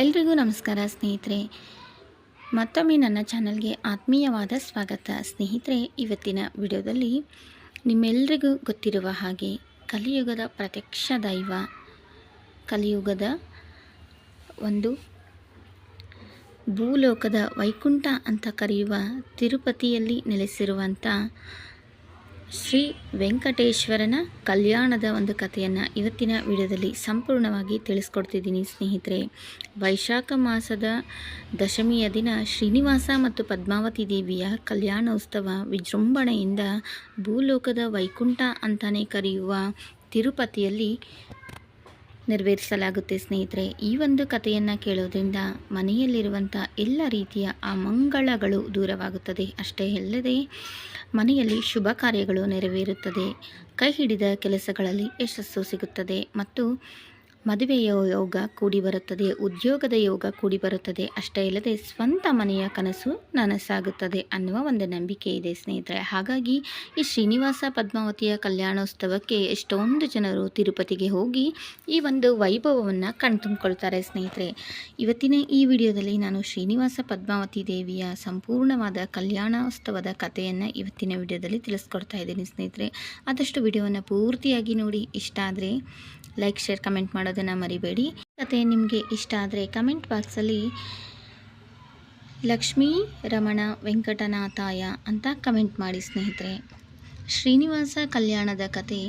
ಎಲ್ರಿಗೂ ನಮಸ್ಕಾರ ಸ್ನೇಹಿತರೆ. ಮತ್ತೊಮ್ಮೆ ನನ್ನ ಚಾನಲ್ಗೆ ಆತ್ಮೀಯವಾದ ಸ್ವಾಗತ. ಸ್ನೇಹಿತರೆ, ಇವತ್ತಿನ ವಿಡಿಯೋದಲ್ಲಿ ನಿಮ್ಮೆಲ್ಲರಿಗೂ ಗೊತ್ತಿರುವ ಹಾಗೆ ಕಲಿಯುಗದ ಪ್ರತ್ಯಕ್ಷ ದೈವ, ಕಲಿಯುಗದ ಒಂದು ಭೂಲೋಕದ ವೈಕುಂಠ ಅಂತ ಕರೆಯುವ ತಿರುಪತಿಯಲ್ಲಿ ನೆಲೆಸಿರುವಂಥ ಶ್ರೀ ವೆಂಕಟೇಶ್ವರನ ಕಲ್ಯಾಣದ ಒಂದು ಕಥೆಯನ್ನು ಇವತ್ತಿನ ವಿಡಿಯೋದಲ್ಲಿ ಸಂಪೂರ್ಣವಾಗಿ ತಿಳಿಸ್ಕೊಡ್ತಿದ್ದೀನಿ ಸ್ನೇಹಿತರೆ. ವೈಶಾಖ ಮಾಸದ ದಶಮಿಯ ದಿನ ಶ್ರೀನಿವಾಸ ಮತ್ತು ಪದ್ಮಾವತಿ ದೇವಿಯ ಕಲ್ಯಾಣೋತ್ಸವ ವಿಜೃಂಭಣೆಯಿಂದ ಭೂಲೋಕದ ವೈಕುಂಠ ಅಂತಲೇ ಕರೆಯುವ ತಿರುಪತಿಯಲ್ಲಿ ನೆರವೇರಿಸಲಾಗುತ್ತೆ ಸ್ನೇಹಿತರೆ, ಈ ಒಂದು ಕಥೆಯನ್ನು ಕೇಳೋದ್ರಿಂದ ಮನೆಯಲ್ಲಿರುವಂಥ ಎಲ್ಲ ರೀತಿಯ ಅಮಂಗಳಗಳು ದೂರವಾಗುತ್ತದೆ. ಅಷ್ಟೇ ಅಲ್ಲದೆ ಮನೆಯಲ್ಲಿ ಶುಭ ಕಾರ್ಯಗಳು ನೆರವೇರುತ್ತದೆ. ಕೈ ಹಿಡಿದ ಕೆಲಸಗಳಲ್ಲಿ ಯಶಸ್ಸು ಸಿಗುತ್ತದೆ ಮತ್ತು ಮದುವೆಯ ಯೋಗ ಕೂಡಿ ಬರುತ್ತದೆ, ಉದ್ಯೋಗದ ಯೋಗ ಕೂಡಿ ಬರುತ್ತದೆ. ಅಷ್ಟೇ ಇಲ್ಲದೆ ಸ್ವಂತ ಮನೆಯ ಕನಸು ನನಸಾಗುತ್ತದೆ ಅನ್ನುವ ಒಂದು ನಂಬಿಕೆ ಇದೆ ಸ್ನೇಹಿತರೆ. ಹಾಗಾಗಿ ಈ ಶ್ರೀನಿವಾಸ ಪದ್ಮಾವತಿಯ ಕಲ್ಯಾಣೋತ್ಸವಕ್ಕೆ ಎಷ್ಟೊಂದು ಜನರು ತಿರುಪತಿಗೆ ಹೋಗಿ ಈ ಒಂದು ವೈಭವವನ್ನು ಕಣ್ತುಂಬಿಕೊಳ್ತಾರೆ ಸ್ನೇಹಿತರೆ. ಇವತ್ತಿನ ಈ ವಿಡಿಯೋದಲ್ಲಿ ನಾನು ಶ್ರೀನಿವಾಸ ಪದ್ಮಾವತಿ ದೇವಿಯ ಸಂಪೂರ್ಣವಾದ ಕಲ್ಯಾಣೋತ್ಸವದ ಕಥೆಯನ್ನು ಇವತ್ತಿನ ವಿಡಿಯೋದಲ್ಲಿ ತಿಳಿಸ್ಕೊಡ್ತಾ ಇದ್ದೀನಿ ಸ್ನೇಹಿತರೆ. ಆದಷ್ಟು ವಿಡಿಯೋವನ್ನು ಪೂರ್ತಿಯಾಗಿ ನೋಡಿ. ಇಷ್ಟ ಆದರೆ ಲೈಕ್, ಶೇರ್, ಕಮೆಂಟ್ ಮಾಡೋದನ್ನು ಮರಿಬೇಡಿ. ಕತೆ ನಿಮಗೆ ಇಷ್ಟ ಆದರೆ ಕಮೆಂಟ್ ಬಾಕ್ಸಲ್ಲಿ ಲಕ್ಷ್ಮೀ ರಮಣ ವೆಂಕಟನಾಥಾಯ ಅಂತ ಕಮೆಂಟ್ ಮಾಡಿ ಸ್ನೇಹಿತರೆ. ಶ್ರೀನಿವಾಸ ಕಲ್ಯಾಣದ ಕತೆ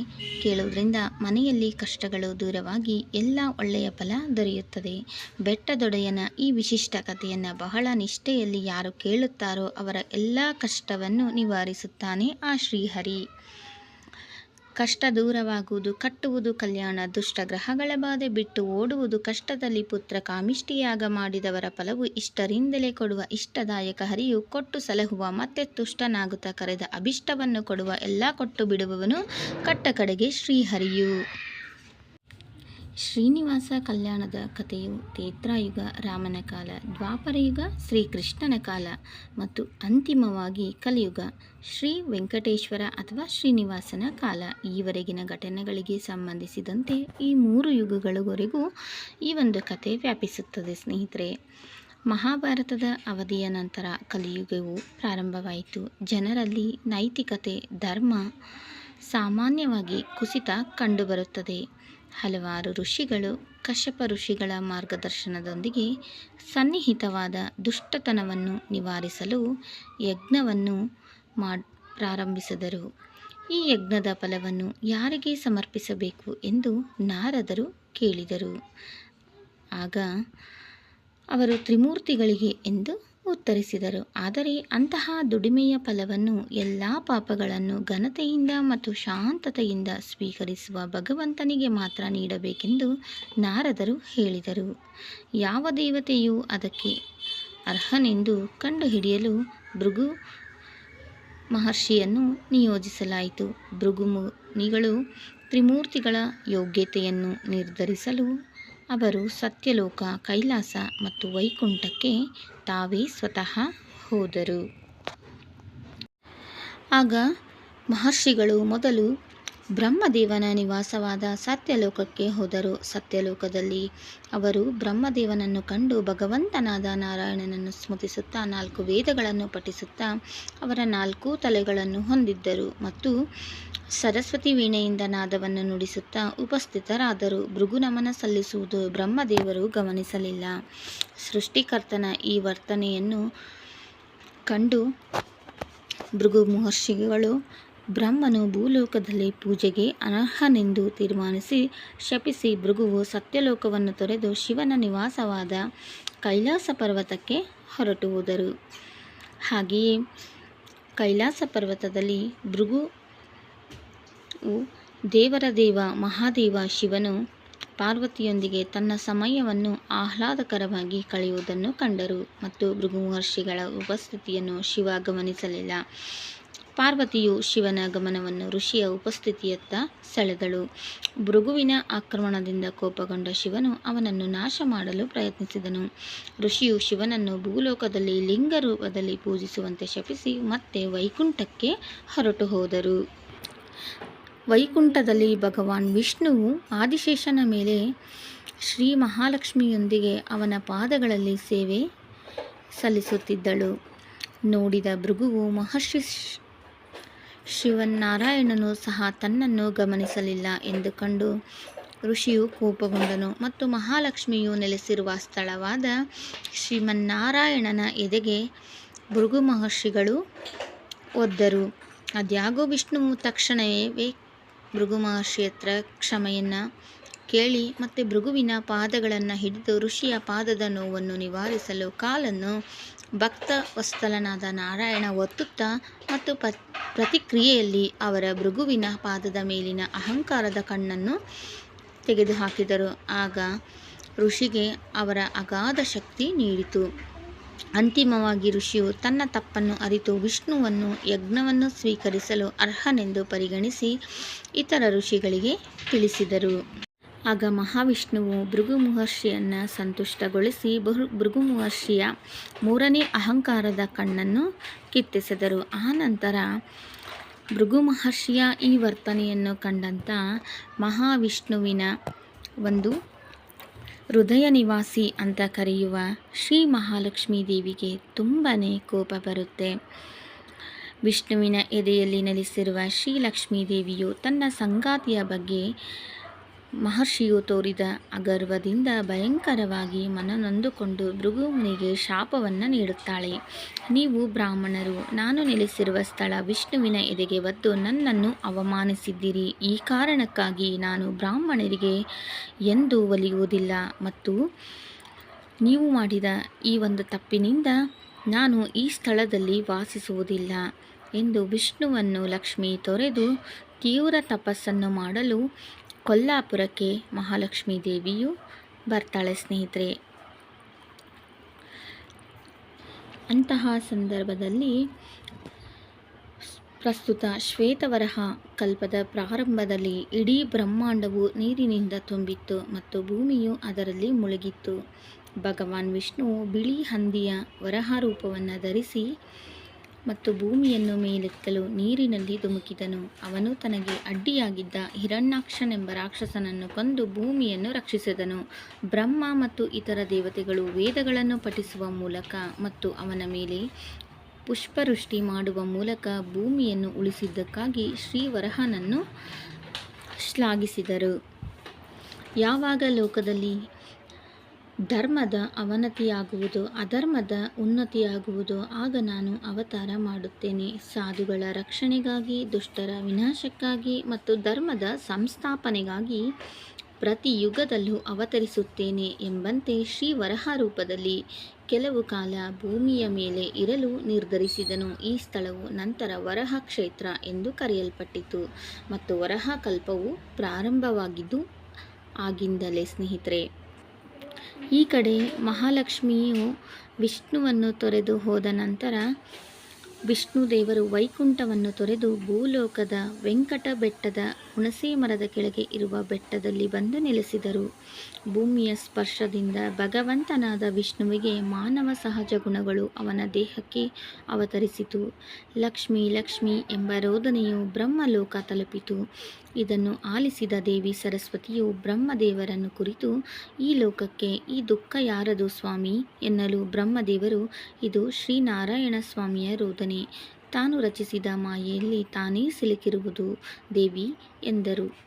ಕೇಳೋದ್ರಿಂದ ಮನೆಯಲ್ಲಿ ಕಷ್ಟಗಳು ದೂರವಾಗಿ ಎಲ್ಲ ಒಳ್ಳೆಯ ಫಲ ದೊರೆಯುತ್ತದೆ. ಬೆಟ್ಟದೊಡೆಯನ ಈ ವಿಶಿಷ್ಟ ಕಥೆಯನ್ನು ಬಹಳ ನಿಷ್ಠೆಯಲ್ಲಿ ಯಾರು ಕೇಳುತ್ತಾರೋ ಅವರ ಎಲ್ಲ ಕಷ್ಟವನ್ನು ನಿವಾರಿಸುತ್ತಾನೆ ಆ ಶ್ರೀಹರಿ. ಕಷ್ಟ ದೂರವಾಗುವುದು, ಕಟ್ಟುವುದು ಕಲ್ಯಾಣ, ದುಷ್ಟ ಗ್ರಹಗಳ ಬಾಧೆ ಬಿಟ್ಟು ಓಡುವುದು ಕಷ್ಟದಲ್ಲಿ ಪುತ್ರ ಕಾಮಿಷ್ಟಿಯಾಗ ಮಾಡಿದವರ ಫಲವು ಇಷ್ಟರಿಂದಲೇ ಕೊಡುವ ಇಷ್ಟದಾಯಕ ಹರಿಯು ಕೊಟ್ಟು ಸಲಹುವ ಮತ್ತೆ ತುಷ್ಟನಾಗುತ್ತಾ ಕರೆದ ಅಭಿಷ್ಟವನ್ನು ಕೊಡುವ ಎಲ್ಲ ಕೊಟ್ಟು ಬಿಡುವವನು ಕಟ್ಟ ಕಡೆಗೆ ಶ್ರೀಹರಿಯು. ಶ್ರೀನಿವಾಸ ಕಲ್ಯಾಣದ ಕಥೆಯು ತೇತ್ರಾಯುಗ ರಾಮನ ಕಾಲ, ದ್ವಾಪರಯುಗ, ಶ್ರೀಕೃಷ್ಣನ ಕಾಲ ಮತ್ತು ಅಂತಿಮವಾಗಿ ಕಲಿಯುಗ. ಶ್ರೀ ವೆಂಕಟೇಶ್ವರ ಅಥವಾ ಶ್ರೀನಿವಾಸನ ಕಾಲ. ಈವರೆಗಿನ ಘಟನೆಗಳಿಗೆ ಸಂಬಂಧಿಸಿದಂತೆ ಈ ಮೂರು ಯುಗಗಳವರೆಗೂ ಈ ಒಂದು ಕಥೆ ವ್ಯಾಪಿಸುತ್ತದೆ ಸ್ನೇಹಿತರೆ. ಮಹಾಭಾರತದ ಅವಧಿಯ ನಂತರ ಕಲಿಯುಗವು ಪ್ರಾರಂಭವಾಯಿತು. ಜನರಲ್ಲಿ ನೈತಿಕತೆ, ಧರ್ಮ ಸಾಮಾನ್ಯವಾಗಿ ಕುಸಿತ ಕಂಡುಬರುತ್ತದೆ. ಹಲವಾರು ಋಷಿಗಳು ಕಶ್ಯಪ ಋಷಿಗಳ ಮಾರ್ಗದರ್ಶನದೊಂದಿಗೆ ಸನ್ನಿಹಿತವಾದ ದುಷ್ಟತನವನ್ನು ನಿವಾರಿಸಲು ಯಜ್ಞವನ್ನು ಮಾಡಿ, ಪ್ರಾರಂಭಿಸಿದರು. ಈ ಯಜ್ಞದ ಫಲವನ್ನು ಯಾರಿಗೆ ಸಮರ್ಪಿಸಬೇಕು ಎಂದು ನಾರದರು ಕೇಳಿದರು. ಆಗ ಅವರು ತ್ರಿಮೂರ್ತಿಗಳಿಗೆ ಎಂದು ಉತ್ತರಿಸಿದರು. ಆದರೆ ಅಂತಹ ದುಡಿಮೆಯ ಫಲವನ್ನು ಎಲ್ಲ ಪಾಪಗಳನ್ನು ಘನತೆಯಿಂದ ಮತ್ತು ಶಾಂತತೆಯಿಂದ ಸ್ವೀಕರಿಸುವ ಭಗವಂತನಿಗೆ ಮಾತ್ರ ನೀಡಬೇಕೆಂದು ನಾರದರು ಹೇಳಿದರು. ಯಾವ ದೇವತೆಯು ಅದಕ್ಕೆ ಅರ್ಹನೆಂದು ಕಂಡುಹಿಡಿಯಲು ಭೃಗು ಮಹರ್ಷಿಯನ್ನು ನಿಯೋಜಿಸಲಾಯಿತು. ಭೃಗು ಮುನಿಗಳು ತ್ರಿಮೂರ್ತಿಗಳ ಯೋಗ್ಯತೆಯನ್ನು ನಿರ್ಧರಿಸಲು ಅವರು ಸತ್ಯಲೋಕ, ಕೈಲಾಸ ಮತ್ತು ವೈಕುಂಠಕ್ಕೆ ತಾವೇ ಸ್ವತಃ ಹೋದರು. ಆಗ ಮಹರ್ಷಿಗಳು ಮೊದಲು ಬ್ರಹ್ಮದೇವನ ನಿವಾಸವಾದ ಸತ್ಯಲೋಕಕ್ಕೆ ಹೋದರು. ಸತ್ಯಲೋಕದಲ್ಲಿ ಅವರು ಬ್ರಹ್ಮದೇವನನ್ನು ಕಂಡು ಭಗವಂತನಾದ ನಾರಾಯಣನನ್ನು ಸ್ಮೃತಿಸುತ್ತಾ ನಾಲ್ಕು ವೇದಗಳನ್ನು ಪಠಿಸುತ್ತಾ ಅವರ ನಾಲ್ಕು ತಲೆಗಳನ್ನು ಹೊಂದಿದ್ದರು ಮತ್ತು ಸರಸ್ವತಿ ವೀಣೆಯಿಂದ ನಾದವನ್ನು ನುಡಿಸುತ್ತಾ ಉಪಸ್ಥಿತರಾದರು. ಭೃಗು ನಮನ ಸಲ್ಲಿಸುವುದು ಬ್ರಹ್ಮದೇವರು ಗಮನಿಸಲಿಲ್ಲ. ಸೃಷ್ಟಿಕರ್ತನ ಈ ವರ್ತನೆಯನ್ನು ಕಂಡು ಭೃಗು ಮಹರ್ಷಿಗಳು ಬ್ರಹ್ಮನು ಭೂಲೋಕದಲ್ಲಿ ಪೂಜೆಗೆ ಅನರ್ಹನೆಂದು ತೀರ್ಮಾನಿಸಿ ಶಪಿಸಿ ಭೃಗುವು ಸತ್ಯಲೋಕವನ್ನು ತೊರೆದು ಶಿವನ ನಿವಾಸವಾದ ಕೈಲಾಸ ಪರ್ವತಕ್ಕೆ ಹೊರಟು ಹೋದರು. ಹಾಗೆಯೇ ಕೈಲಾಸ ಪರ್ವತದಲ್ಲಿ ಭೃಗು ದೇವರ ದೇವ ಮಹಾದೇವ ಶಿವನು ಪಾರ್ವತಿಯೊಂದಿಗೆ ತನ್ನ ಸಮಯವನ್ನು ಆಹ್ಲಾದಕರವಾಗಿ ಕಳೆಯುವುದನ್ನು ಕಂಡರು ಮತ್ತು ಭೃಗು ಮಹರ್ಷಿಗಳ ಉಪಸ್ಥಿತಿಯನ್ನು ಶಿವ ಗಮನಿಸಲಿಲ್ಲ. ಪಾರ್ವತಿಯು ಶಿವನ ಗಮನವನ್ನು ಋಷಿಯ ಉಪಸ್ಥಿತಿಯತ್ತ ಸೆಳೆದಳು. ಭೃಗುವಿನ ಆಕ್ರಮಣದಿಂದ ಕೋಪಗೊಂಡ ಶಿವನು ಅವನನ್ನು ನಾಶ ಮಾಡಲು ಪ್ರಯತ್ನಿಸಿದನು. ಋಷಿಯು ಶಿವನನ್ನು ಭೂಲೋಕದಲ್ಲಿ ಲಿಂಗ ರೂಪದಲ್ಲಿ ಪೂಜಿಸುವಂತೆ ಶಪಿಸಿ ಮತ್ತೆ ವೈಕುಂಠಕ್ಕೆ ಹೊರಟು ಹೋದರು ವೈಕುಂಠದಲ್ಲಿ ಭಗವಾನ್ ವಿಷ್ಣುವು ಆದಿಶೇಷನ ಮೇಲೆ ಶ್ರೀ ಮಹಾಲಕ್ಷ್ಮಿಯೊಂದಿಗೆ ಅವನ ಪಾದಗಳಲ್ಲಿ ಸೇವೆ ಸಲ್ಲಿಸುತ್ತಿದ್ದಳು. ನೋಡಿದ ಭೃಗುವು ಮಹರ್ಷಿ ಶಿವನಾರಾಯಣನು ಸಹ ತನ್ನನ್ನು ಗಮನಿಸಲಿಲ್ಲ ಎಂದು ಕಂಡು ಋಷಿಯು ಕೋಪಗೊಂಡನು ಮತ್ತು ಮಹಾಲಕ್ಷ್ಮಿಯು ನೆಲೆಸಿರುವ ಸ್ಥಳವಾದ ಶ್ರೀಮನ್ನಾರಾಯಣನ ಎದೆಗೆ ಭೃಗು ಮಹರ್ಷಿಗಳು ಒದ್ದರು. ಅದ್ಯಾಗೋ ವಿಷ್ಣುವು ತಕ್ಷಣವೇ ಭೃಗು ಮಹರ್ಷಿ ಹತ್ರ ಕ್ಷಮೆಯನ್ನು ಕೇಳಿ ಮತ್ತು ಭೃಗುವಿನ ಪಾದಗಳನ್ನು ಹಿಡಿದು ಋಷಿಯ ಪಾದದ ನೋವನ್ನು ನಿವಾರಿಸಲು ಕಾಲನ್ನು ಭಕ್ತ ವಸ್ತಲನಾದ ನಾರಾಯಣ ಒತ್ತುತ್ತಾ ಮತ್ತು ಪ, ಪ್ರತಿಕ್ರಿಯೆಯಲ್ಲಿ ಅವರ ಭೃಗುವಿನ ಪಾದದ ಮೇಲಿನ ಅಹಂಕಾರದ ಕಣ್ಣನ್ನು ತೆಗೆದುಹಾಕಿದರು. ಆಗ ಋಷಿಗೆ ಅವರ ಅಗಾಧ ಶಕ್ತಿ ನೀಡಿತು. ಅಂತಿಮವಾಗಿ ಋಷಿಯು ತನ್ನ ತಪ್ಪನ್ನು ಅರಿತು ವಿಷ್ಣುವನ್ನು ಯಜ್ಞವನ್ನು ಸ್ವೀಕರಿಸಲು ಅರ್ಹನೆಂದು ಪರಿಗಣಿಸಿ ಇತರ ಋಷಿಗಳಿಗೆ ತಿಳಿಸಿದರು. ಆಗ ಮಹಾವಿಷ್ಣುವು ಭೃಗು ಮಹರ್ಷಿಯನ್ನು ಸಂತುಷ್ಟಗೊಳಿಸಿ ಭೃಗು ಮಹರ್ಷಿಯ ಮೂರನೇ ಅಹಂಕಾರದ ಕಣ್ಣನ್ನು ಕಿತ್ತಿಸಿದರು. ಆನಂತರ ಭೃಗು ಮಹರ್ಷಿಯ ಈ ವರ್ತನೆಯನ್ನು ಕಂಡಂಥ ಮಹಾವಿಷ್ಣುವಿನ ಒಂದು ಹೃದಯ ನಿವಾಸಿ ಅಂತ ಕರೆಯುವ ಶ್ರೀ ಮಹಾಲಕ್ಷ್ಮೀ ದೇವಿಗೆ ತುಂಬಾ ಕೋಪ ಬರುತ್ತೆ. ವಿಷ್ಣುವಿನ ಎದೆಯಲ್ಲಿ ನೆಲೆಸಿರುವ ಶ್ರೀಲಕ್ಷ್ಮೀ ದೇವಿಯು ತನ್ನ ಸಂಗಾತಿಯ ಬಗ್ಗೆ ಮಹರ್ಷಿಯು ತೋರಿದ ಅಗರ್ವದಿಂದ ಭಯಂಕರವಾಗಿ ಮನನೊಂದುಕೊಂಡು ಭೃಗುಮುನಿಗೆ ಶಾಪವನ್ನು ನೀಡುತ್ತಾಳೆ. ನೀವು ಬ್ರಾಹ್ಮಣರು, ನಾನು ನೆಲೆಸಿರುವ ಸ್ಥಳ ವಿಷ್ಣುವಿನ ಎದೆಗೆ ಒದ್ದು ನನ್ನನ್ನು ಅವಮಾನಿಸಿದ್ದೀರಿ. ಈ ಕಾರಣಕ್ಕಾಗಿ ನಾನು ಬ್ರಾಹ್ಮಣರಿಗೆ ಎಂದು ಒಲಿಯುವುದಿಲ್ಲ ಮತ್ತು ನೀವು ಮಾಡಿದ ಈ ಒಂದು ತಪ್ಪಿನಿಂದ ನಾನು ಈ ಸ್ಥಳದಲ್ಲಿ ವಾಸಿಸುವುದಿಲ್ಲ ಎಂದು ವಿಷ್ಣುವನ್ನು ಲಕ್ಷ್ಮಿ ತೊರೆದು ತೀವ್ರ ತಪಸ್ಸನ್ನು ಮಾಡಲು ಕೊಲ್ಲಾಪುರಕ್ಕೆ ಮಹಾಲಕ್ಷ್ಮೀ ದೇವಿಯು ಬರ್ತಾಳೆ ಸ್ನೇಹಿತರೆ. ಅಂತಹ ಸಂದರ್ಭದಲ್ಲಿ ಪ್ರಸ್ತುತ ಶ್ವೇತವರಹ ಕಲ್ಪದ ಪ್ರಾರಂಭದಲ್ಲಿ ಇಡೀ ಬ್ರಹ್ಮಾಂಡವು ನೀರಿನಿಂದ ತುಂಬಿತ್ತು ಮತ್ತು ಭೂಮಿಯು ಅದರಲ್ಲಿ ಮುಳುಗಿತ್ತು. ಭಗವಾನ್ ವಿಷ್ಣು ಬಿಳಿ ಹಂದಿಯ ವರಹ ರೂಪವನ್ನು ಧರಿಸಿ ಮತ್ತು ಭೂಮಿಯನ್ನು ಮೇಲೆತ್ತಲು ನೀರಿನಲ್ಲಿ ಧುಮುಕಿದನು. ಅವನು ತನಗೆ ಅಡ್ಡಿಯಾಗಿದ್ದ ಹಿರಣ್ಯಾಕ್ಷನೆಂಬ ರಾಕ್ಷಸನನ್ನು ಕೊಂದು ಭೂಮಿಯನ್ನು ರಕ್ಷಿಸಿದನು. ಬ್ರಹ್ಮ ಮತ್ತು ಇತರ ದೇವತೆಗಳು ವೇದಗಳನ್ನು ಪಠಿಸುವ ಮೂಲಕ ಮತ್ತು ಅವನ ಮೇಲೆ ಪುಷ್ಪವೃಷ್ಟಿ ಮಾಡುವ ಮೂಲಕ ಭೂಮಿಯನ್ನು ಉಳಿಸಿದ್ದಕ್ಕಾಗಿ ಶ್ರೀವರಹನನ್ನು ಶ್ಲಾಘಿಸಿದರು. ಯಾವಾಗ ಲೋಕದಲ್ಲಿ ಧರ್ಮದ ಅವನತಿಯಾಗುವುದು ಅಧರ್ಮದ ಉನ್ನತಿಯಾಗುವುದು, ಆಗ ನಾನು ಅವತಾರ ಮಾಡುತ್ತೇನೆ. ಸಾಧುಗಳ ರಕ್ಷಣೆಗಾಗಿ, ದುಷ್ಟರ ವಿನಾಶಕ್ಕಾಗಿ ಮತ್ತು ಧರ್ಮದ ಸಂಸ್ಥಾಪನೆಗಾಗಿ ಪ್ರತಿ ಯುಗದಲ್ಲೂ ಅವತರಿಸುತ್ತೇನೆ ಎಂಬಂತೆ ಶ್ರೀ ವರಹ ರೂಪದಲ್ಲಿ ಕೆಲವು ಕಾಲ ಭೂಮಿಯ ಮೇಲೆ ಇರಲು ನಿರ್ಧರಿಸಿದನು. ಈ ಸ್ಥಳವು ನಂತರ ವರಹ ಕ್ಷೇತ್ರ ಎಂದು ಕರೆಯಲ್ಪಟ್ಟಿತು ಮತ್ತು ವರಹ ಕಲ್ಪವು ಪ್ರಾರಂಭವಾಗಿದ್ದು, ಆಗಿಂದಲೇ ಸ್ನೇಹಿತರೆ ಈ ಕಡೆ ಮಹಾಲಕ್ಷ್ಮಿಯು ವಿಷ್ಣುವನ್ನು ತೊರೆದು ಹೋದ ನಂತರ ವಿಷ್ಣು ದೇವರು ವೈಕುಂಠವನ್ನು ತೊರೆದು ಭೂಲೋಕದ ವೆಂಕಟ ಬೆಟ್ಟದ ಹುಣಸೆ ಮರದ ಕೆಳಗೆ ಇರುವ ಬೆಟ್ಟದಲ್ಲಿ ಬಂದು ನೆಲೆಸಿದರು. ಭೂಮಿಯ ಸ್ಪರ್ಶದಿಂದ ಭಗವಂತನಾದ ವಿಷ್ಣುವಿಗೆ ಮಾನವ ಸಹಜ ಗುಣಗಳು ಅವನ ದೇಹಕ್ಕೆ ಅವತರಿಸಿತು. ಲಕ್ಷ್ಮಿ ಲಕ್ಷ್ಮಿ ಎಂಬ ರೋದನೆಯು ಬ್ರಹ್ಮಲೋಕ ತಲುಪಿತು. ಇದನ್ನು ಆಲಿಸಿದ ದೇವಿ ಸರಸ್ವತಿಯು ಬ್ರಹ್ಮದೇವರನ್ನು ಕುರಿತು, ಈ ಲೋಕಕ್ಕೆ ಈ ದುಃಖ ಯಾರದು ಸ್ವಾಮಿ? ಎನ್ನಲು ಬ್ರಹ್ಮದೇವರು, ಇದು ಶ್ರೀನಾರಾಯಣ ಸ್ವಾಮಿಯ ರೋದನೆ. ತಾನು ರಚಿಸಿದ ಮಾಯೆಯಲ್ಲಿ ತಾನೇ ಸಿಲುಕಿರುವುದು ದೇವಿ ಎಂದರು.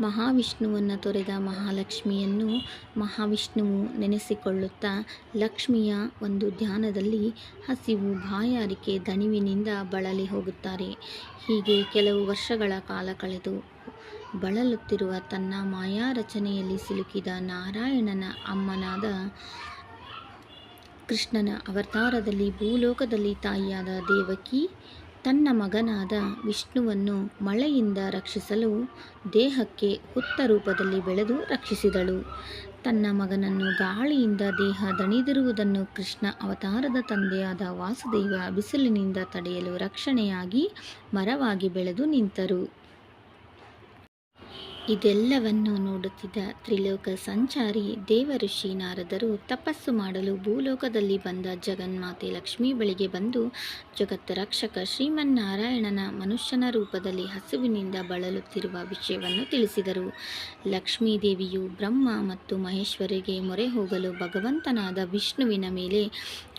ಮಹಾವಿಷ್ಣುವನ್ನು ತೊರೆದ ಮಹಾಲಕ್ಷ್ಮಿಯನ್ನು ಮಹಾವಿಷ್ಣುವು ನೆನೆಸಿಕೊಳ್ಳುತ್ತಾ ಲಕ್ಷ್ಮಿಯ ಒಂದು ಧ್ಯಾನದಲ್ಲಿ ಹಸಿವು ಬಾಯಾರಿಕೆ ದಣಿವಿನಿಂದ ಬಳಲಿ ಹೋಗುತ್ತಾರೆ. ಹೀಗೆ ಕೆಲವು ವರ್ಷಗಳ ಕಾಲ ಕಳೆದು ಬಳಲುತ್ತಿರುವ ತನ್ನ ಮಾಯಾ ರಚನೆಯಲ್ಲಿ ಸಿಲುಕಿದ ನಾರಾಯಣನ ಅಮ್ಮನಾದ ಕೃಷ್ಣನ ಅವತಾರದಲ್ಲಿ ಭೂಲೋಕದಲ್ಲಿ ತಾಯಿಯಾದ ದೇವಕಿ ತನ್ನ ಮಗನಾದ ವಿಷ್ಣುವನ್ನು ಮಳೆಯಿಂದ ರಕ್ಷಿಸಲು ದೇಹಕ್ಕೆ ಹುತ್ತ ರೂಪದಲ್ಲಿ ಬೆಳೆದು ರಕ್ಷಿಸಿದಳು. ತನ್ನ ಮಗನನ್ನು ಗಾಳಿಯಿಂದ ದೇಹ ದಣಿದಿರುವುದನ್ನು ಕೃಷ್ಣ ಅವತಾರದ ತಂದೆಯಾದ ವಾಸುದೇವ ಬಿಸಿಲಿನಿಂದ ತಡೆಯಲು ರಕ್ಷಣೆಯಾಗಿ ಮರವಾಗಿ ಬೆಳೆದು ನಿಂತರು. ಇದೆಲ್ಲವನ್ನು ನೋಡುತ್ತಿದ್ದ ತ್ರಿಲೋಕ ಸಂಚಾರಿ ದೇವಋಷಿ ನಾರದರು ತಪಸ್ಸು ಮಾಡಲು ಭೂಲೋಕದಲ್ಲಿ ಬಂದ ಜಗನ್ಮಾತೆ ಲಕ್ಷ್ಮೀ ಬಳಿಗೆ ಬಂದು, ಜಗತ್ತ ರಕ್ಷಕ ಶ್ರೀಮನ್ನಾರಾಯಣನ ಮನುಷ್ಯನ ರೂಪದಲ್ಲಿ ಹಸುವಿನಿಂದ ಬಳಲುತ್ತಿರುವ ವಿಷಯವನ್ನು ತಿಳಿಸಿದರು. ಲಕ್ಷ್ಮೀ ದೇವಿಯು ಬ್ರಹ್ಮ ಮತ್ತು ಮಹೇಶ್ವರಿಗೆ ಮೊರೆ ಹೋಗಲು ಭಗವಂತನಾದ ವಿಷ್ಣುವಿನ ಮೇಲೆ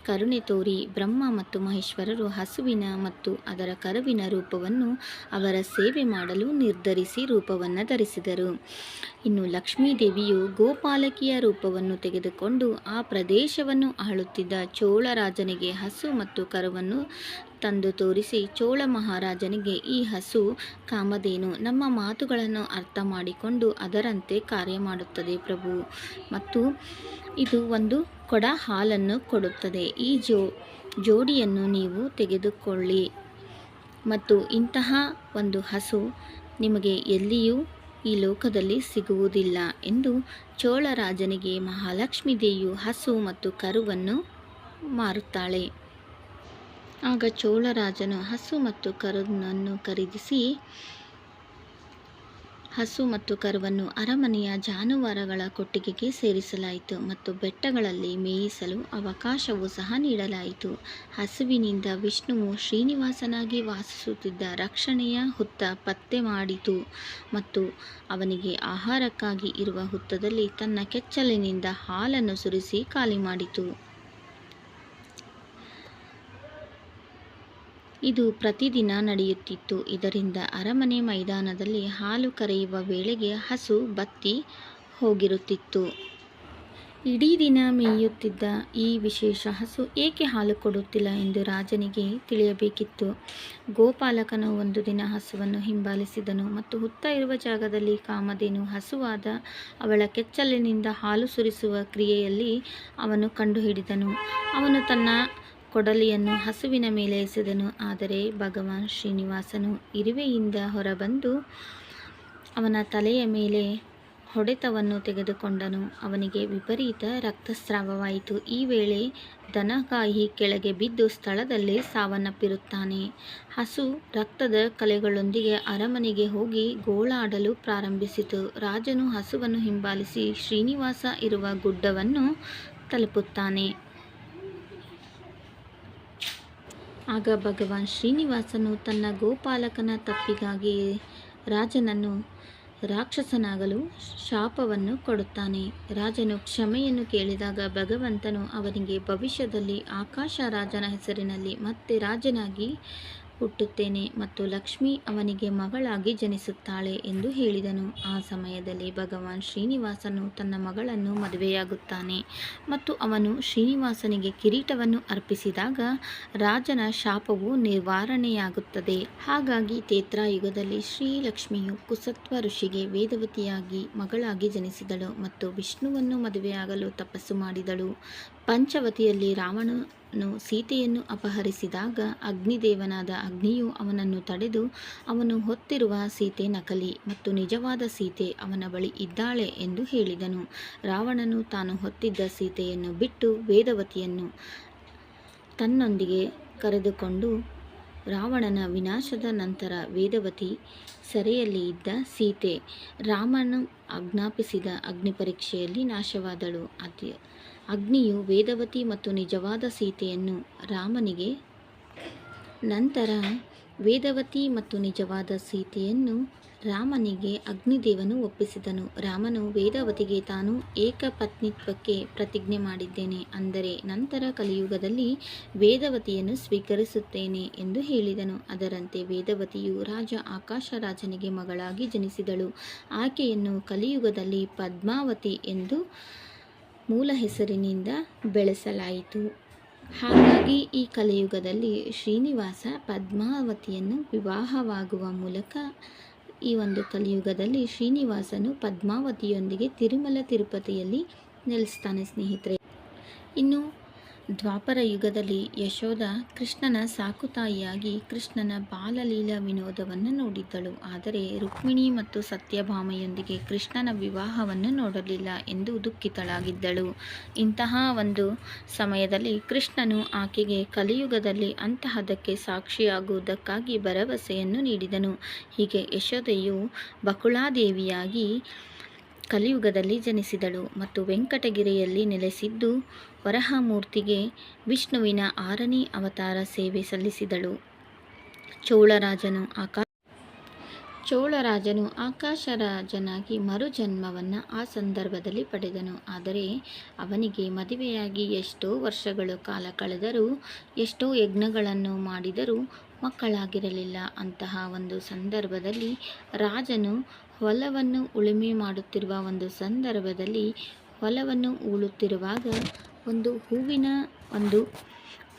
ಕರುಣೆ ತೋರಿ ಬ್ರಹ್ಮ ಮತ್ತು ಮಹೇಶ್ವರರು ಹಸುವಿನ ಮತ್ತು ಅದರ ಕರುವಿನ ರೂಪವನ್ನು ಅವರ ಸೇವೆ ಮಾಡಲು ನಿರ್ಧರಿಸಿ ರೂಪವನ್ನು ಧರಿಸಿದರು. ಇನ್ನು ಲಕ್ಷ್ಮೀದೇವಿಯು ಗೋಪಾಲಕಿಯ ರೂಪವನ್ನು ತೆಗೆದುಕೊಂಡು ಆ ಪ್ರದೇಶವನ್ನು ಆಳುತ್ತಿದ್ದ ಚೋಳರಾಜನಿಗೆ ಹಸು ಮತ್ತು ಕರುವನ್ನು ತಂದು ತೋರಿಸಿ ಚೋಳ ಮಹಾರಾಜನಿಗೆ, ಈ ಹಸು ಕಾಮಧೇನು ನಮ್ಮ ಮಾತುಗಳನ್ನು ಅರ್ಥ ಮಾಡಿಕೊಂಡು ಅದರಂತೆ ಕಾರ್ಯ ಮಾಡುತ್ತದೆ ಪ್ರಭು. ಮತ್ತು ಇದು ಒಂದು ಕೊಡ ಹಾಲನ್ನು ಕೊಡುತ್ತದೆ. ಈ ಜೋ, ಜೋಡಿಯನ್ನು ನೀವು ತೆಗೆದುಕೊಳ್ಳಿ. ಮತ್ತು ಇಂತಹ ಒಂದು ಹಸು ನಿಮಗೆ ಎಲ್ಲಿಯೂ ಈ ಲೋಕದಲ್ಲಿ ಸಿಗುವುದಿಲ್ಲ ಎಂದು ಚೋಳರಾಜನಿಗೆ ಮಹಾಲಕ್ಷ್ಮೀ ದೇವಿಯು ಹಸು ಮತ್ತು ಕರುವನ್ನು ಮಾರುತ್ತಾಳೆ. ಆಗ ಚೋಳರಾಜನು ಹಸು ಮತ್ತು ಕರುವನ್ನು ಖರೀದಿಸಿ ಹಸು ಮತ್ತು ಕರುವನ್ನು ಅರಮನೆಯ ಜಾನುವಾರುಗಳ ಕೊಟ್ಟಿಗೆಗೆ ಸೇರಿಸಲಾಯಿತು ಮತ್ತು ಬೆಟ್ಟಗಳಲ್ಲಿ ಮೇಯಿಸಲು ಅವಕಾಶವೂ ಸಹ ನೀಡಲಾಯಿತು. ಹಸುವಿನಿಂದ ವಿಷ್ಣುವು ಶ್ರೀನಿವಾಸನಾಗಿ ವಾಸಿಸುತ್ತಿದ್ದ ರಕ್ಷಣೆಯ ಹುತ್ತ ಪತ್ತೆ ಮಾಡಿತು ಮತ್ತು ಅವನಿಗೆ ಆಹಾರಕ್ಕಾಗಿ ಇರುವ ಹುತ್ತದಲ್ಲಿ ತನ್ನ ಕೆಚ್ಚಲಿನಿಂದ ಹಾಲನ್ನು ಸುರಿಸಿ ಖಾಲಿ ಮಾಡಿತು. ಇದು ಪ್ರತಿದಿನ ನಡೆಯುತ್ತಿತ್ತು. ಇದರಿಂದ ಅರಮನೆ ಮೈದಾನದಲ್ಲಿ ಹಾಲು ಕರೆಯುವ ವೇಳೆಗೆ ಹಸು ಬತ್ತಿ ಹೋಗಿರುತ್ತಿತ್ತು. ಇಡೀ ದಿನ ಮೇಯುತ್ತಿದ್ದ ಈ ವಿಶೇಷ ಹಸು ಏಕೆ ಹಾಲು ಕೊಡುತ್ತಿಲ್ಲ ಎಂದು ರಾಜನಿಗೆ ತಿಳಿಯಬೇಕಿತ್ತು. ಗೋಪಾಲಕನು ಒಂದು ದಿನ ಹಸುವನ್ನು ಹಿಂಬಾಲಿಸಿದನು ಮತ್ತು ಹುತ್ತ ಇರುವ ಜಾಗದಲ್ಲಿ ಕಾಮಧೇನು ಹಸುವಾದ ಅವಳ ಕೆಚ್ಚಲಿನಿಂದ ಹಾಲು ಸುರಿಸುವ ಕ್ರಿಯೆಯಲ್ಲಿ ಅವನು ಕಂಡುಹಿಡಿದನು. ಅವನು ತನ್ನ ಕೊಡಲಿಯನ್ನು ಹಸುವಿನ ಮೇಲೆ ಎಸೆದನು. ಆದರೆ ಭಗವಾನ್ ಶ್ರೀನಿವಾಸನು ಇರುವೆಯಿಂದ ಹೊರಬಂದು ಅವನ ತಲೆಯ ಮೇಲೆ ಹೊಡೆತವನ್ನು ತೆಗೆದುಕೊಂಡನು. ಅವನಿಗೆ ವಿಪರೀತ ರಕ್ತಸ್ರಾವವಾಯಿತು. ಈ ವೇಳೆ ದನಕಾಯಿ ಕೆಳಗೆ ಬಿದ್ದು ಸ್ಥಳದಲ್ಲೇ ಸಾವನ್ನಪ್ಪಿರುತ್ತಾನೆ. ಹಸು ರಕ್ತದ ಕಲೆಗಳೊಂದಿಗೆ ಅರಮನೆಗೆ ಹೋಗಿ ಗೋಳಾಡಲು ಪ್ರಾರಂಭಿಸಿತು. ರಾಜನು ಹಸುವನ್ನು ಹಿಂಬಾಲಿಸಿ ಶ್ರೀನಿವಾಸ ಇರುವ ಗುಡ್ಡವನ್ನು ತಲುಪುತ್ತಾನೆ. ಆಗ ಭಗವಾನ್ ಶ್ರೀನಿವಾಸನು ತನ್ನ ಗೋಪಾಲಕನ ತಪ್ಪಿಗಾಗಿ ರಾಜನನ್ನು ರಾಕ್ಷಸನಾಗಲು ಶಾಪವನ್ನು ಕೊಡುತ್ತಾನೆ. ರಾಜನು ಕ್ಷಮೆಯನ್ನು ಕೇಳಿದಾಗ ಭಗವಂತನು ಅವನಿಗೆ ಭವಿಷ್ಯದಲ್ಲಿ ಆಕಾಶ ರಾಜನ ಹೆಸರಿನಲ್ಲಿ ಮತ್ತೆ ರಾಜನಾಗಿ ಹುಟ್ಟುತ್ತೇನೆ ಮತ್ತು ಲಕ್ಷ್ಮಿ ಅವನಿಗೆ ಮಗಳಾಗಿ ಜನಿಸುತ್ತಾಳೆ ಎಂದು ಹೇಳಿದನು. ಆ ಸಮಯದಲ್ಲಿ ಭಗವಾನ್ ಶ್ರೀನಿವಾಸನು ತನ್ನ ಮಗಳನ್ನು ಮದುವೆಯಾಗುತ್ತಾನೆ ಮತ್ತು ಅವನು ಶ್ರೀನಿವಾಸನಿಗೆ ಕಿರೀಟವನ್ನು ಅರ್ಪಿಸಿದಾಗ ರಾಜನ ಶಾಪವು ನಿವಾರಣೆಯಾಗುತ್ತದೆ ಹಾಗಾಗಿ ತೇತ್ರಾಯುಗದಲ್ಲಿ ಶ್ರೀಲಕ್ಷ್ಮಿಯು ಕುಸತ್ವ ಋಷಿಗೆ ವೇದವತಿಯಾಗಿ ಮಗಳಾಗಿ ಜನಿಸಿದಳು ಮತ್ತು ವಿಷ್ಣುವನ್ನು ಮದುವೆಯಾಗಲು ತಪಸ್ಸು ಮಾಡಿದಳು. ಪಂಚವತಿಯಲ್ಲಿ ರಾವಣನು ಸೀತೆಯನ್ನು ಅಪಹರಿಸಿದಾಗ ಅಗ್ನಿದೇವನಾದ ಅಗ್ನಿಯು ಅವನನ್ನು ತಡೆದು ಅವನು ಹೊತ್ತಿರುವ ಸೀತೆ ನಕಲಿ ಮತ್ತು ನಿಜವಾದ ಸೀತೆ ಅವನ ಬಳಿ ಇದ್ದಾಳೆ ಎಂದು ಹೇಳಿದನು. ರಾವಣನು ತಾನು ಹೊತ್ತಿದ್ದ ಸೀತೆಯನ್ನು ಬಿಟ್ಟು ವೇದವತಿಯನ್ನು ತನ್ನೊಂದಿಗೆ ಕರೆದುಕೊಂಡು ರಾವಣನ ವಿನಾಶದ ನಂತರ ವೇದವತಿ ಸೆರೆಯಲ್ಲಿ ಇದ್ದ ಸೀತೆ ರಾಮನು ಆಜ್ಞಾಪಿಸಿದ ಅಗ್ನಿ ಪರೀಕ್ಷೆಯಲ್ಲಿ ನಾಶವಾದಳು. ಅತಿ ಅಗ್ನಿಯು ವೇದವತಿ ಮತ್ತು ನಿಜವಾದ ಸೀತೆಯನ್ನು ರಾಮನಿಗೆ, ನಂತರ ವೇದವತಿ ಮತ್ತು ನಿಜವಾದ ಸೀತೆಯನ್ನು ರಾಮನಿಗೆ ಅಗ್ನಿದೇವನು ಒಪ್ಪಿಸಿದನು. ರಾಮನು ವೇದವತಿಗೆ ತಾನು ಏಕಪತ್ನಿತ್ವಕ್ಕೆ ಪ್ರತಿಜ್ಞೆ ಮಾಡಿದ್ದೇನೆ, ಅಂದರೆ ನಂತರ ಕಲಿಯುಗದಲ್ಲಿ ವೇದವತಿಯನ್ನು ಸ್ವೀಕರಿಸುತ್ತೇನೆ ಎಂದು ಹೇಳಿದನು. ಅದರಂತೆ ವೇದವತಿಯು ರಾಜ ಆಕಾಶ ರಾಜನಿಗೆ ಮಗಳಾಗಿ ಜನಿಸಿದಳು. ಆಕೆಯನ್ನು ಕಲಿಯುಗದಲ್ಲಿ ಪದ್ಮಾವತಿ ಎಂದು ಮೂಲ ಹೆಸರಿನಿಂದ ಬೆಳೆಸಲಾಯಿತು. ಹಾಗಾಗಿ ಈ ಕಲಿಯುಗದಲ್ಲಿ ಶ್ರೀನಿವಾಸ ಪದ್ಮಾವತಿಯನ್ನು ವಿವಾಹವಾಗುವ ಮೂಲಕ ಈ ಒಂದು ಕಲಿಯುಗದಲ್ಲಿ ಶ್ರೀನಿವಾಸನು ಪದ್ಮಾವತಿಯೊಂದಿಗೆ ತಿರುಮಲ ತಿರುಪತಿಯಲ್ಲಿ ನೆಲೆಸ್ತಾನೆ ಸ್ನೇಹಿತರೆ. ಇನ್ನು ದ್ವಾಪರ ಯುಗದಲ್ಲಿ ಯಶೋಧ ಕೃಷ್ಣನ ಸಾಕುತಾಯಿಯಾಗಿ ಕೃಷ್ಣನ ಬಾಲಲೀಲಾ ವಿನೋದವನ್ನು ನೋಡಿದ್ದಳು. ಆದರೆ ರುಕ್ಮಿಣಿ ಮತ್ತು ಸತ್ಯಭಾಮೆಯೊಂದಿಗೆ ಕೃಷ್ಣನ ವಿವಾಹವನ್ನು ನೋಡಲಿಲ್ಲ ಎಂದು ದುಃಖಿತಳಾಗಿದ್ದಳು. ಇಂತಹ ಒಂದು ಸಮಯದಲ್ಲಿ ಕೃಷ್ಣನು ಆಕೆಗೆ ಕಲಿಯುಗದಲ್ಲಿ ಅಂತಹದಕ್ಕೆ ಸಾಕ್ಷಿಯಾಗುವುದಕ್ಕಾಗಿ ಭರವಸೆಯನ್ನು ನೀಡಿದನು. ಹೀಗೆ ಯಶೋದೆಯು ಬಕುಳಾದೇವಿಯಾಗಿ ಕಲಿಯುಗದಲ್ಲಿ ಜನಿಸಿದಳು ಮತ್ತು ವೆಂಕಟಗಿರಿಯಲ್ಲಿ ನೆಲೆಸಿದ್ದು ವರಹಮೂರ್ತಿಗೆ ವಿಷ್ಣುವಿನ ಆರನೇ ಅವತಾರ ಸೇವೆ ಸಲ್ಲಿಸಿದಳು. ಚೋಳರಾಜನು ಆಕಾ ಚೋಳರಾಜನು ಆಕಾಶರಾಜನಾಗಿ ಮರುಜನ್ಮವನ್ನು ಆ ಸಂದರ್ಭದಲ್ಲಿ ಪಡೆದನು. ಆದರೆ ಅವನಿಗೆ ಮದುವೆಯಾಗಿ ಎಷ್ಟೋ ವರ್ಷಗಳು ಕಾಲ ಕಳೆದರೂ, ಎಷ್ಟೋ ಯಜ್ಞಗಳನ್ನು ಮಾಡಿದರೂ ಮಕ್ಕಳಾಗಿರಲಿಲ್ಲ. ಅಂತಹ ಒಂದು ಸಂದರ್ಭದಲ್ಲಿ ರಾಜನು ಹೊಲವನ್ನು ಉಳುಮೆ ಮಾಡುತ್ತಿರುವ ಒಂದು ಸಂದರ್ಭದಲ್ಲಿ ಹೊಲವನ್ನು ಉಳುತ್ತಿರುವಾಗ ಒಂದು ಹೂವಿನ ಒಂದು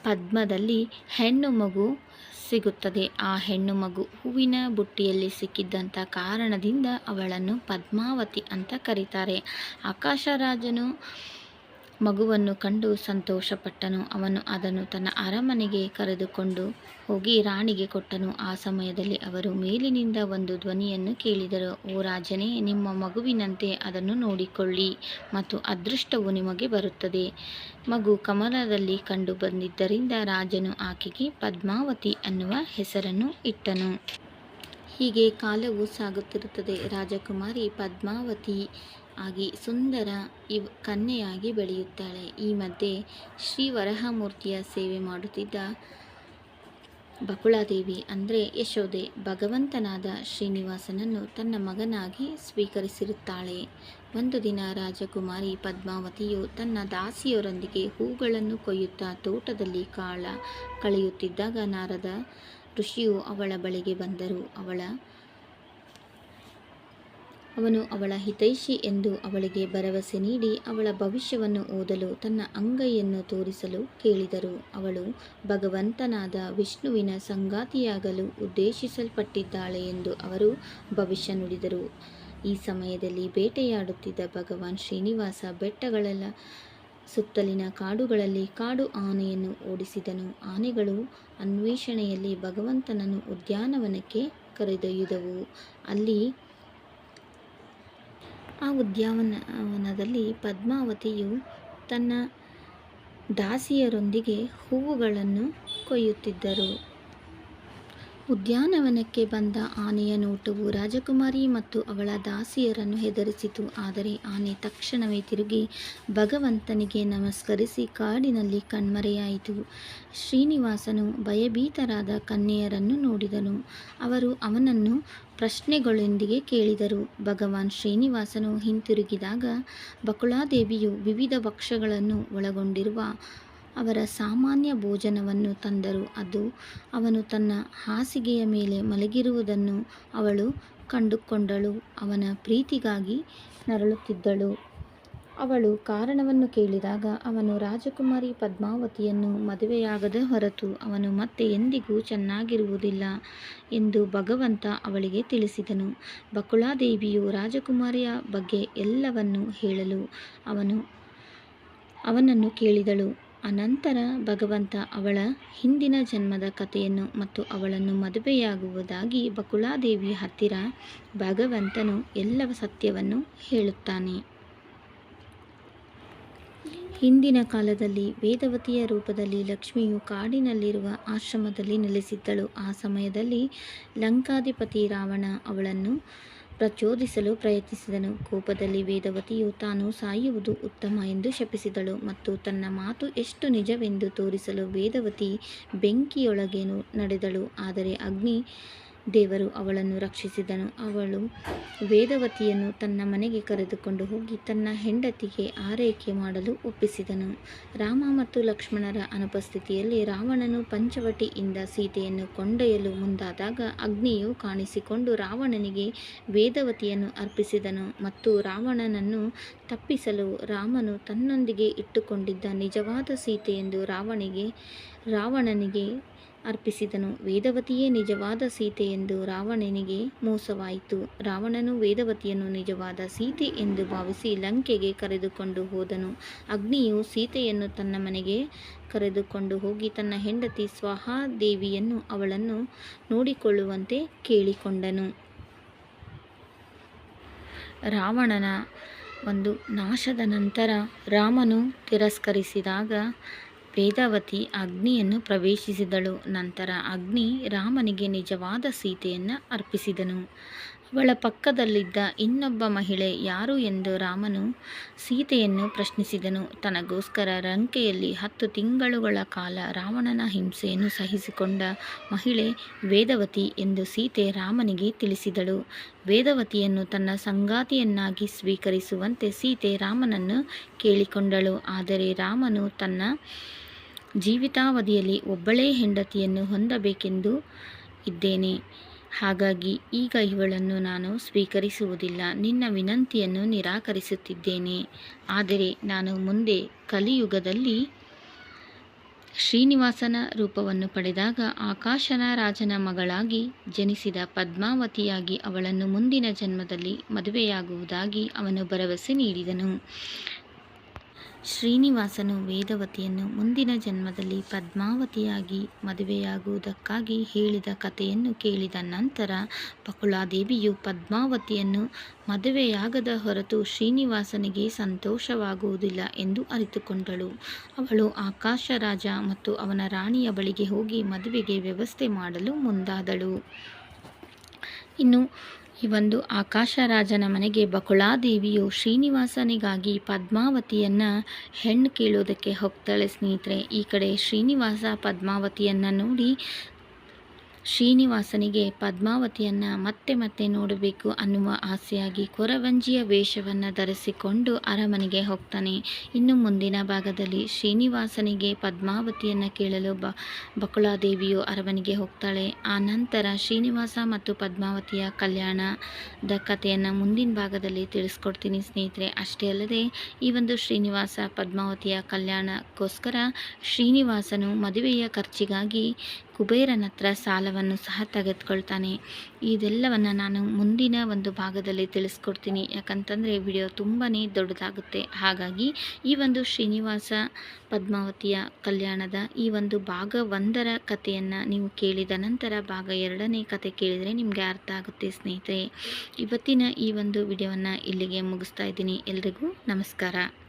ಪದ್ಮದಲ್ಲಿ ಹೆಣ್ಣು ಮಗು ಸಿಗುತ್ತದೆ. ಆ ಹೆಣ್ಣು ಮಗು ಹೂವಿನ ಬುಟ್ಟಿಯಲ್ಲಿ ಸಿಕ್ಕಿದ್ದಂಥ ಕಾರಣದಿಂದ ಅವಳನ್ನು ಪದ್ಮಾವತಿ ಅಂತ ಕರೀತಾರೆ. ಆಕಾಶರಾಜನು ಮಗುವನ್ನು ಕಂಡು ಸಂತೋಷಪಟ್ಟನು. ಅವನು ಅದನ್ನು ತನ್ನ ಅರಮನೆಗೆ ಕರೆದುಕೊಂಡು ಹೋಗಿ ರಾಣಿಗೆ ಕೊಟ್ಟನು. ಆ ಸಮಯದಲ್ಲಿ ಅವರು ಮೇಲಿನಿಂದ ಒಂದು ಧ್ವನಿಯನ್ನು ಕೇಳಿದರು. ಓ ರಾಜನೇ, ನಿಮ್ಮ ಮಗುವಿನಂತೆ ಅದನ್ನು ನೋಡಿಕೊಳ್ಳಿ ಮತ್ತು ಅದೃಷ್ಟವು ನಿಮಗೆ ಬರುತ್ತದೆ. ಮಗು ಕಮಲದಲ್ಲಿ ಕಂಡು ಬಂದಿದ್ದರಿಂದ ರಾಜನು ಆಕೆಗೆ ಪದ್ಮಾವತಿ ಅನ್ನುವ ಹೆಸರನ್ನು ಇಟ್ಟನು. ಹೀಗೆ ಕಾಲವು ಸಾಗುತ್ತಿರುತ್ತದೆ. ರಾಜಕುಮಾರಿ ಪದ್ಮಾವತಿ ಆಗಿ ಸುಂದರ ಇವ್ ಕನ್ಯೆಯಾಗಿ ಬೆಳೆಯುತ್ತಾಳೆ. ಈ ಮಧ್ಯೆ ಶ್ರೀ ವರಹಮೂರ್ತಿಯ ಸೇವೆ ಮಾಡುತ್ತಿದ್ದ ಬಕುಳಾದೇವಿ ಅಂದರೆ ಯಶೋದೆ ಭಗವಂತನಾದ ಶ್ರೀನಿವಾಸನನ್ನು ತನ್ನ ಮಗನಾಗಿ ಸ್ವೀಕರಿಸಿರುತ್ತಾಳೆ. ಒಂದು ದಿನ ರಾಜಕುಮಾರಿ ಪದ್ಮಾವತಿಯು ತನ್ನ ದಾಸಿಯರೊಂದಿಗೆ ಹೂಗಳನ್ನು ಕೊಯ್ಯುತ್ತಾ ತೋಟದಲ್ಲಿ ಕಾಳ ಕಳೆಯುತ್ತಿದ್ದಾಗ ನಾರದ ಋಷಿಯು ಅವಳ ಬಳಿಗೆ ಬಂದರು. ಅವಳ ಅವನು ಅವಳ ಹಿತೈಷಿ ಎಂದು ಅವಳಿಗೆ ಭರವಸೆ ನೀಡಿ ಅವಳ ಭವಿಷ್ಯವನ್ನು ಓದಲು ತನ್ನ ಅಂಗೈಯನ್ನು ತೋರಿಸಲು ಕೇಳಿದರು. ಅವಳು ಭಗವಂತನಾದ ವಿಷ್ಣುವಿನ ಸಂಗಾತಿಯಾಗಲು ಉದ್ದೇಶಿಸಲ್ಪಟ್ಟಿದ್ದಾಳೆ ಎಂದು ಅವರು ಭವಿಷ್ಯ ನುಡಿದರು. ಈ ಸಮಯದಲ್ಲಿ ಬೇಟೆಯಾಡುತ್ತಿದ್ದ ಭಗವಾನ್ ಶ್ರೀನಿವಾಸ ಬೆಟ್ಟಗಳೆಲ್ಲ, ಸುತ್ತಲಿನ ಕಾಡುಗಳಲ್ಲಿ ಕಾಡು ಆನೆಯನ್ನು ಓಡಿಸಿದನು. ಆನೆಗಳು ಅನ್ವೇಷಣೆಯಲ್ಲಿ ಭಗವಂತನನ್ನು ಉದ್ಯಾನವನಕ್ಕೆ ಕರೆದೊಯ್ಯುದವು. ಅಲ್ಲಿ ಆ ಉದ್ಯಾನವನದಲ್ಲಿ ಪದ್ಮಾವತಿಯು ತನ್ನ ದಾಸಿಯರೊಂದಿಗೆ ಹೂವುಗಳನ್ನು ಕೊಯ್ಯುತ್ತಿದ್ದರು. ಉದ್ಯಾನವನಕ್ಕೆ ಬಂದ ಆನೆಯ ನೋಟವು ರಾಜಕುಮಾರಿ ಮತ್ತು ಅವಳ ದಾಸಿಯರನ್ನು ಹೆದರಿಸಿತು. ಆದರೆ ಆನೆ ತಕ್ಷಣವೇ ತಿರುಗಿ ಭಗವಂತನಿಗೆ ನಮಸ್ಕರಿಸಿ ಕಾಡಿನಲ್ಲಿ ಕಣ್ಮರೆಯಾಯಿತು. ಶ್ರೀನಿವಾಸನು ಭಯಭೀತರಾದ ಕನ್ಯೆಯರನ್ನು ನೋಡಿದನು. ಅವರು ಅವನನ್ನು ಪ್ರಶ್ನೆಗಳೊಂದಿಗೆ ಕೇಳಿದರು. ಭಗವಾನ್ ಶ್ರೀನಿವಾಸನು ಹಿಂತಿರುಗಿದಾಗ ಬಕುಳಾದೇವಿಯು ವಿವಿಧ ಪಕ್ಷಗಳನ್ನು ಒಳಗೊಂಡಿರುವ ಅವರ ಸಾಮಾನ್ಯ ಭೋಜನವನ್ನು ತಂದರು. ಅದು ಅವನು ತನ್ನ ಹಾಸಿಗೆಯ ಮೇಲೆ ಮಲಗಿರುವುದನ್ನು ಅವಳು ಕಂಡುಕೊಂಡಳು. ಅವನ ಪ್ರೀತಿಗಾಗಿ ನರಳುತ್ತಿದ್ದಳು. ಅವಳು ಕಾರಣವನ್ನು ಕೇಳಿದಾಗ ಅವನು ರಾಜಕುಮಾರಿ ಪದ್ಮಾವತಿಯನ್ನು ಮದುವೆಯಾಗದ ಹೊರತು ಅವನು ಮತ್ತೆ ಎಂದಿಗೂ ಚೆನ್ನಾಗಿರುವುದಿಲ್ಲ ಎಂದು ಭಗವಂತ ಅವಳಿಗೆ ತಿಳಿಸಿದನು. ಬಕುಳಾದೇವಿಯು ರಾಜಕುಮಾರಿಯ ಬಗ್ಗೆ ಎಲ್ಲವನ್ನು ಹೇಳಲು ಅವನು ಅವನನ್ನು ಕೇಳಿದಳು. ಅನಂತರ ಭಗವಂತ ಅವಳ ಹಿಂದಿನ ಜನ್ಮದ ಕಥೆಯನ್ನು ಮತ್ತು ಅವಳನ್ನು ಮದುವೆಯಾಗುವುದಾಗಿ ಬಕುಳಾದೇವಿ ಹತ್ತಿರ ಭಗವಂತನು ಎಲ್ಲ ಸತ್ಯವನ್ನು ಹೇಳುತ್ತಾನೆ. ಹಿಂದಿನ ಕಾಲದಲ್ಲಿ ವೇದವತಿಯ ರೂಪದಲ್ಲಿ ಲಕ್ಷ್ಮಿಯು ಕಾಡಿನಲ್ಲಿರುವ ಆಶ್ರಮದಲ್ಲಿ ನೆಲೆಸಿದ್ದಳು. ಆ ಸಮಯದಲ್ಲಿ ಲಂಕಾಧಿಪತಿ ರಾವಣ ಅವಳನ್ನು ಪ್ರಚೋದಿಸಲು ಪ್ರಯತ್ನಿಸಿದನು. ಕೋಪದಲ್ಲಿ ವೇದವತಿಯು ತಾನು ಸಾಯುವುದು ಉತ್ತಮ ಎಂದು ಶಪಿಸಿದಳು ಮತ್ತು ತನ್ನ ಮಾತು ಎಷ್ಟು ನಿಜವೆಂದು ತೋರಿಸಲು ವೇದವತಿ ಬೆಂಕಿಯೊಳಗೇನು ನಡೆದಳು. ಆದರೆ ಅಗ್ನಿ ದೇವರು ಅವಳನ್ನು ರಕ್ಷಿಸಿದನು. ಅವಳು ವೇದವತಿಯನ್ನು ತನ್ನ ಮನೆಗೆ ಕರೆದುಕೊಂಡು ಹೋಗಿ ತನ್ನ ಹೆಂಡತಿಗೆ ಆರೈಕೆ ಮಾಡಲು ಒಪ್ಪಿಸಿದನು. ರಾಮ ಮತ್ತು ಲಕ್ಷ್ಮಣರ ಅನುಪಸ್ಥಿತಿಯಲ್ಲಿ ರಾವಣನು ಪಂಚವಟಿಯಿಂದ ಸೀತೆಯನ್ನು ಕೊಂಡೊಯ್ಯಲು ಮುಂದಾದಾಗ ಅಗ್ನಿಯು ಕಾಣಿಸಿಕೊಂಡು ರಾವಣನಿಗೆ ವೇದವತಿಯನ್ನು ಅರ್ಪಿಸಿದನು ಮತ್ತು ರಾವಣನನ್ನು ತಪ್ಪಿಸಲು ರಾಮನು ತನ್ನೊಂದಿಗೆ ಇಟ್ಟುಕೊಂಡಿದ್ದ ನಿಜವಾದ ಸೀತೆಯೆಂದು ರಾವಣಿಗೆ, ರಾವಣನಿಗೆ ಅರ್ಪಿಸಿದನು. ವೇದವತಿಯೇ ನಿಜವಾದ ಸೀತೆ ಎಂದು ರಾವಣನಿಗೆ ಮೋಸವಾಯಿತು. ರಾವಣನು ವೇದವತಿಯನ್ನು ನಿಜವಾದ ಸೀತೆ ಎಂದು ಭಾವಿಸಿ ಲಂಕೆಗೆ ಕರೆದುಕೊಂಡು ಹೋದನು. ಅಗ್ನಿಯು ಸೀತೆಯನ್ನು ತನ್ನ ಮನೆಗೆ ಕರೆದುಕೊಂಡು ಹೋಗಿ ತನ್ನ ಹೆಂಡತಿ ಸ್ವಹಾದೇವಿಯನ್ನು ಅವಳನ್ನು ನೋಡಿಕೊಳ್ಳುವಂತೆ ಕೇಳಿಕೊಂಡನು. ರಾವಣನ ಒಂದು ನಾಶದ ನಂತರ ರಾಮನು ತಿರಸ್ಕರಿಸಿದಾಗ ವೇದವತಿ ಅಗ್ನಿಯನ್ನು ಪ್ರವೇಶಿಸಿದಳು. ನಂತರ ಅಗ್ನಿ ರಾಮನಿಗೆ ನಿಜವಾದ ಸೀತೆಯನ್ನು ಅರ್ಪಿಸಿದನು. ಅವಳ ಪಕ್ಕದಲ್ಲಿದ್ದ ಇನ್ನೊಬ್ಬ ಮಹಿಳೆ ಯಾರು ಎಂದು ರಾಮನು ಸೀತೆಯನ್ನು ಪ್ರಶ್ನಿಸಿದನು. ತನಗೋಸ್ಕರ ರಂಕೆಯಲ್ಲಿ ಹತ್ತು ತಿಂಗಳುಗಳ ಕಾಲ ರಾವಣನ ಹಿಂಸೆಯನ್ನು ಸಹಿಸಿಕೊಂಡ ಮಹಿಳೆ ವೇದವತಿ ಎಂದು ಸೀತೆ ರಾಮನಿಗೆ ತಿಳಿಸಿದಳು. ವೇದವತಿಯನ್ನು ತನ್ನ ಸಂಗಾತಿಯನ್ನಾಗಿ ಸ್ವೀಕರಿಸುವಂತೆ ಸೀತೆ ರಾಮನನ್ನು ಕೇಳಿಕೊಂಡಳು. ಆದರೆ ರಾಮನು ತನ್ನ ಜೀವಿತಾವಧಿಯಲ್ಲಿ ಒಬ್ಬಳೇ ಹೆಂಡತಿಯನ್ನು ಹೊಂದಬೇಕೆಂದು ಇದ್ದೇನೆ. ಹಾಗಾಗಿ ಈಗ ಇವಳನ್ನು ನಾನು ಸ್ವೀಕರಿಸುವುದಿಲ್ಲ. ನಿನ್ನ ವಿನಂತಿಯನ್ನು ನಿರಾಕರಿಸುತ್ತಿದ್ದೇನೆ. ಆದರೆ ನಾನು ಮುಂದೆ ಕಲಿಯುಗದಲ್ಲಿ ಶ್ರೀನಿವಾಸನ ರೂಪವನ್ನು ಪಡೆದಾಗ ಆಕಾಶನ ರಾಜನ ಮಗಳಾಗಿ ಜನಿಸಿದ ಪದ್ಮಾವತಿಯಾಗಿ ಅವಳನ್ನು ಮುಂದಿನ ಜನ್ಮದಲ್ಲಿ ಮದುವೆಯಾಗುವುದಾಗಿ ಅವನು ಭರವಸೆ ನೀಡಿದನು. ಶ್ರೀನಿವಾಸನು ವೇದವತಿಯನ್ನು ಮುಂದಿನ ಜನ್ಮದಲ್ಲಿ ಪದ್ಮಾವತಿಯಾಗಿ ಮದುವೆಯಾಗುವುದಕ್ಕಾಗಿ ಹೇಳಿದ ಕಥೆಯನ್ನು ಕೇಳಿದ ನಂತರ ಬಕುಳಾದೇವಿಯು ಪದ್ಮಾವತಿಯನ್ನು ಮದುವೆಯಾಗದ ಹೊರತು ಶ್ರೀನಿವಾಸನಿಗೆ ಸಂತೋಷವಾಗುವುದಿಲ್ಲ ಎಂದು ಅರಿತುಕೊಂಡಳು. ಅವಳು ಆಕಾಶ ರಾಜ ಮತ್ತು ಅವನ ರಾಣಿಯ ಬಳಿಗೆ ಹೋಗಿ ಮದುವೆಗೆ ವ್ಯವಸ್ಥೆ ಮಾಡಲು ಮುಂದಾದಳು. ಇನ್ನು ಈ ಒಂದು ಆಕಾಶರಾಜನ ಮನೆಗೆ ಬಕುಳಾದೇವಿಯು ಶ್ರೀನಿವಾಸನಿಗಾಗಿ ಪದ್ಮಾವತಿಯನ್ನು ಹೆಣ್ಣು ಕೇಳೋದಕ್ಕೆ ಹೋಗ್ತಾಳೆ ಸ್ನೇಹಿತರೆ. ಈ ಕಡೆ ಶ್ರೀನಿವಾಸ ಪದ್ಮಾವತಿಯನ್ನು ನೋಡಿ ಶ್ರೀನಿವಾಸನಿಗೆ ಪದ್ಮಾವತಿಯನ್ನು ಮತ್ತೆ ಮತ್ತೆ ನೋಡಬೇಕು ಅನ್ನುವ ಆಸೆಯಾಗಿ ಕೊರವಂಜಿಯ ವೇಷವನ್ನು ಧರಿಸಿಕೊಂಡು ಅರಮನೆಗೆ ಹೋಗ್ತಾನೆ. ಇನ್ನು ಮುಂದಿನ ಭಾಗದಲ್ಲಿ ಶ್ರೀನಿವಾಸನಿಗೆ ಪದ್ಮಾವತಿಯನ್ನು ಕೇಳಲು ಬ ಬಕುಳಾದೇವಿಯು ಅರಮನೆಗೆ ಹೋಗ್ತಾಳೆ. ಆ ನಂತರ ಶ್ರೀನಿವಾಸ ಮತ್ತು ಪದ್ಮಾವತಿಯ ಕಲ್ಯಾಣದ ಕಥೆಯನ್ನು ಮುಂದಿನ ಭಾಗದಲ್ಲಿ ತಿಳಿಸ್ಕೊಡ್ತೀನಿ ಸ್ನೇಹಿತರೆ. ಅಷ್ಟೇ ಅಲ್ಲದೆ ಈ ಒಂದು ಶ್ರೀನಿವಾಸ ಪದ್ಮಾವತಿಯ ಕಲ್ಯಾಣಕ್ಕೋಸ್ಕರ ಶ್ರೀನಿವಾಸನು ಮದುವೆಯ ಖರ್ಚಿಗಾಗಿ ಕುಬೇರನ ಹತ್ರ ಸಾಲವನ್ನು ಸಹ ತೆಗೆದುಕೊಳ್ತಾನೆ. ಇದೆಲ್ಲವನ್ನು ನಾನು ಮುಂದಿನ ಒಂದು ಭಾಗದಲ್ಲಿ ತಿಳಿಸ್ಕೊಡ್ತೀನಿ. ಯಾಕಂತಂದರೆ ವಿಡಿಯೋ ತುಂಬಾ ದೊಡ್ಡದಾಗುತ್ತೆ. ಹಾಗಾಗಿ ಈ ಒಂದು ಶ್ರೀನಿವಾಸ ಪದ್ಮಾವತಿಯ ಕಲ್ಯಾಣದ ಈ ಒಂದು ಭಾಗ ಒಂದರ ಕಥೆಯನ್ನು ನೀವು ಕೇಳಿದ ನಂತರ ಭಾಗ ಎರಡನೇ ಕತೆ ಕೇಳಿದರೆ ನಿಮಗೆ ಅರ್ಥ ಆಗುತ್ತೆ ಸ್ನೇಹಿತರೆ. ಇವತ್ತಿನ ಈ ಒಂದು ವಿಡಿಯೋವನ್ನು ಇಲ್ಲಿಗೆ ಮುಗಿಸ್ತಾ ಇದ್ದೀನಿ. ಎಲ್ರಿಗೂ ನಮಸ್ಕಾರ.